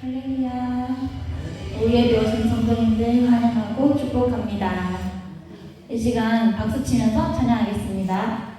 할렐루야. 우리의 배우신 성도님들 환영하고 축복합니다. 이 시간 박수 치면서 찬양하겠습니다.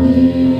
me.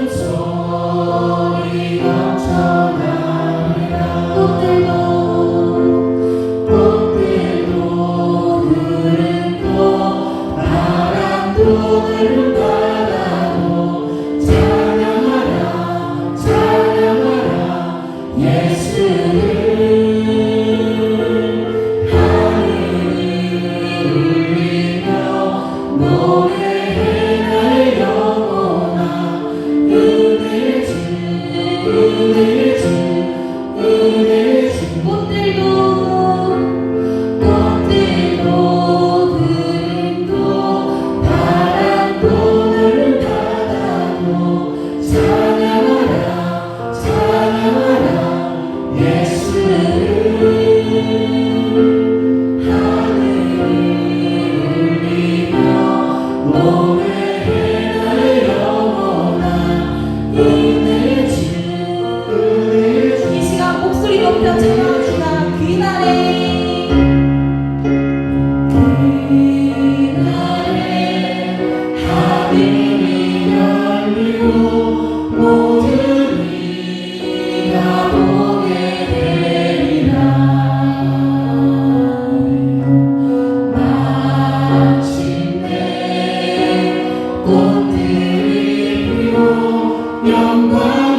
영광